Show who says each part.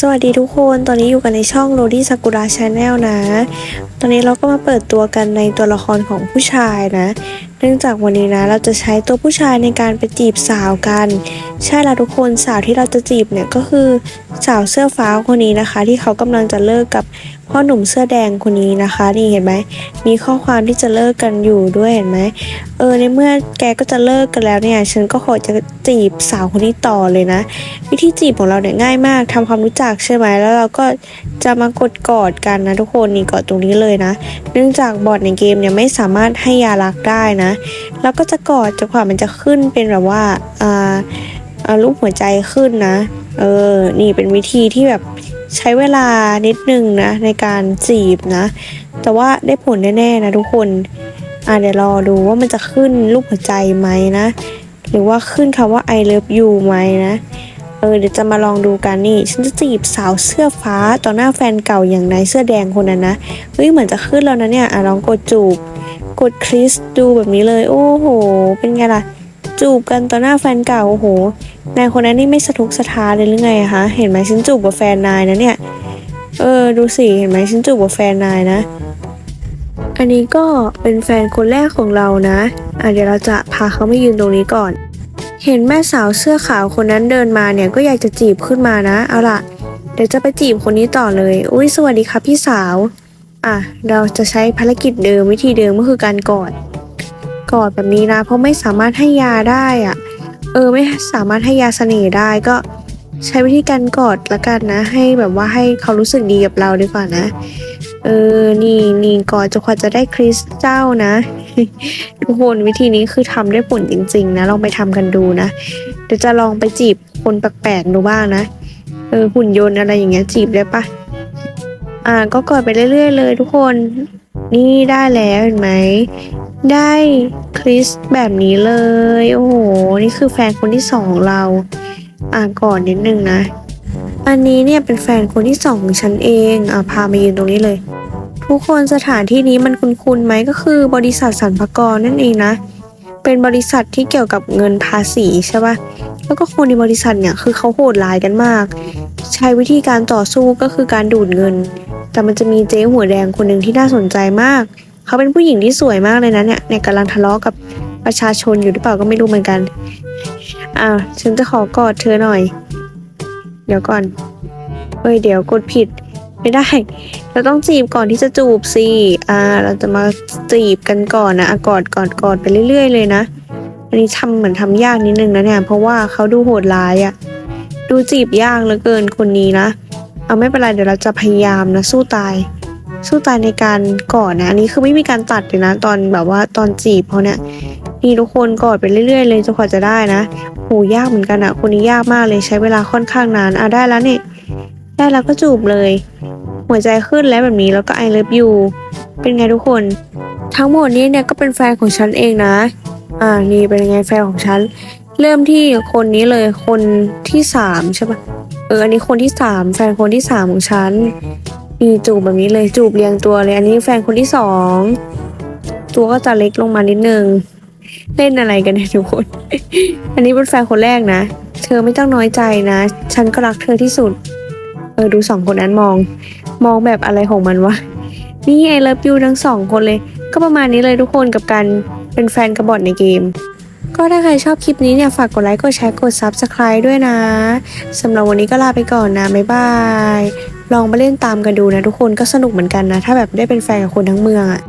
Speaker 1: สวัสดีทุกคน ตอนนี้อยู่กันในช่องโรดี้ซากุระชาแนลนะ ตอนนี้เราก็มาเปิดตัวกันในตัวละครของผู้ชายนะ เนื่องจากวันนี้นะ เราจะใช้ตัวผู้ชายในการไปจีบสาวกันใช่แล้วทุกคนสาวที่เราจะจีบเนี่ยก็คือสาวเสื้อฟ้าคนนี้นะคะ ที่เขากำลังจะเลิกกับพ่อหนุ่มเสื้อแดงคนนี้นะคะ นี่เห็นไหมมีข้อความที่จะเลิกกันอยู่ด้วยเห็นไหมเออในเมื่อแกก็จะเลิกกันแล้วเนี่ย ฉันก็ขอจะจีบสาวคนนี้ต่อเลยนะ วิธีจีบของเราเนี่ยง่ายมากทำความรู้จักใช่ไหมแล้วเราก็จะมากดกอดกันนะทุกคนนี่กอดตรงนี้เลยนะ เนื่องจากบอดในเกมเนี่ยไม่สามารถให้ยารักได้นะ แล้วก็จะกอดจนกว่ามันจะขึ้นเป็นแบบว่าอ่า รูปหัวใจขึ้นนะ เออ นี่เป็นวิธีที่แบบใช้เวลานิดนึงนะ ในการจีบนะ แต่ว่าได้ผลแน่ๆนะทุกคนอ่าเดี๋ยวรอดูว่ามันจะขึ้นรูปหัวใจไหมนะ หรือว่าขึ้นคำว่า I love you ไหมนะ เออเดี๋ยวจะมาลองดูกันนี่ ฉันจะจีบสาวเสื้อฟ้าต่อหน้าแฟนเก่าอย่างนายเสื้อแดงคนนั้นนะเฮ้ยเหมือนจะขึ้นแล้วนะเนี่ยอะลองกดจูบ กดคลิสดูแบบนี้เลย โอ้โห เป็นไงล่ะ จูบกันต่อหน้าแฟนเก่าโอ้โหนายคนนั้นนี่ไม่สะทกสะท้านเลยหรือไงคะเห็นไหมฉันจูบกับแฟนนายนะเนี่ยเออดูสิเห็นไหมฉันจูบกับแฟนนายนะ อันนี้ก็เป็นแฟนคนแรกของเรานะอะเดี๋ยวเราจะพาเขามายืนตรงนี้ก่อน เห็นแม่สาวเสื้อขาวคนนั้นเดินมาเนี่ยก็อยากจะจีบขึ้นมานะเอาล่ะ เดี๋ยวจะไปจีบคนนี้ต่อเลยอุ้ยสวัสดีครับพี่สาว อะเราจะใช้ภารกิจเดิมวิธีเดิมก็คือการกอด กอดแบบนี้นะ เพราะไม่สามารถให้ยาได้อะ เออไม่สามารถให้ยาเสน่ห์ได้ก็ใช้วิธีการกอดละกันนะ ให้แบบว่าให้เขารู้สึกดีกับเราดีกว่านะ เออ นี่นี่กอนจะกว่าจะได้คริสเจ้านะ ทุกคนวิธีนี้คือทำได้ผลจริง ๆ นะ ลองไปทำกันดูนะ เดี๋ยวจะลองไปจีบคนแปลกๆดูบ้างนะ เออหุ่นยนต์อะไรอย่างเงี้ยจีบได้ปะอ่าก็กอดไปเรื่อยๆเลย ทุกคน นี่ได้แล้วเห็นไหม ได้คริสแบบนี้เลย โอ้โห นี่คือแฟนคนที่สองเราอ่าก่อนนิดนึงนะ อันนี้เนี่ยเป็นแฟนคนที่สองของฉันเองอ่าพามายืนตรงนี้เลย ทุกคนสถานที่นี้มันคุ้นๆไหมก็คือบริษัทสรรพากรนั่นเองนะ เป็นบริษัทที่เกี่ยวกับเงินภาษีใช่ป่ะแล้วก็คนในบริษัทเนี่ยคือเขาโหดร้ายกันมาก ใช้วิธีการต่อสู้ก็คือการดูดเงิน แต่มันจะมีเจ๊หัวแดงคนหนึ่งที่น่าสนใจมาก เขาเป็นผู้หญิงที่สวยมากเลยนะเนี่ยเนี่ยกำลังทะเลาะกับประชาชนอยู่หรือเปล่าก็ไม่รู้เหมือนกัน อ่าฉันจะขอกอดเธอหน่อย เดี๋ยวก่อนเอ้ยเดี๋ยวกดผิด ไม่ได้ เราต้องจีบก่อนที่จะจูบสิ อ่า เราจะมาจีบกันก่อนนะอะกอดกอดกอดไปเรื่อยๆเลยนะ อันนี้ทำเหมือนทำยากนิดนึงนะเนี่ย เพราะว่าเขาดูโหดร้ายอะดูจีบยากเหลือเกินคนนี้นะ เอาไม่เป็นไรเดี๋ยวเราจะพยายามนะสู้ตาย สู้ตายในการกอดนะอันนี้คือไม่มีการตัดเลยนะ ตอนแบบว่าตอนจีบเขาเนี่ยนี่ทุกคนกอดไปเรื่อย ๆ เลยจนกว่าจะได้นะโหยากเหมือนกันอะคนนี้ยากมากเลยใช้เวลาค่อนข้างนานอะได้แล้วนี่ได้แล้วก็จูบเลย หัวใจขึ้นแล้วแบบนี้แล้วก็ I love you เป็นไงทุกคน ทั้งหมดนี้เนี่ยก็เป็นแฟนของฉันเองนะ อ่านี่เป็นไงแฟนของฉัน เริ่มที่คนนี้เลยคนที่สามใช่ปะเอออันนี้คนที่สามแฟนคนที่สามของฉัน นี่จูบแบบนี้เลยจูบเรียงตัวเลย อันนี้แฟนคนที่สองตัวก็จะเล็กลงมานิดนึงเล่นอะไรกันเนี่ยทุกคน อันนี้เป็นแฟนคนแรกนะ เธอไม่ต้องน้อยใจนะ ฉันก็รักเธอที่สุด เออดูสองคนนั้นมอง มองแบบอะไรของมันวะ นี่ไอเลิฟยูทั้งสองคนเลย ก็ประมาณนี้เลยทุกคนกับการเป็นแฟนกระบอดในเกม ก็ถ้าใครชอบคลิปนี้เนี่ย ฝากกดไลค์ กดแชร์ กด Subscribe ด้วยนะ สำหรับวันนี้ก็ลาไปก่อนนะ บ๊ายบาย ลองมาเล่นตามกันดูนะทุกคนก็สนุกเหมือนกันนะ ถ้าแบบได้เป็นแฟนกับคนทั้งเมืองอะ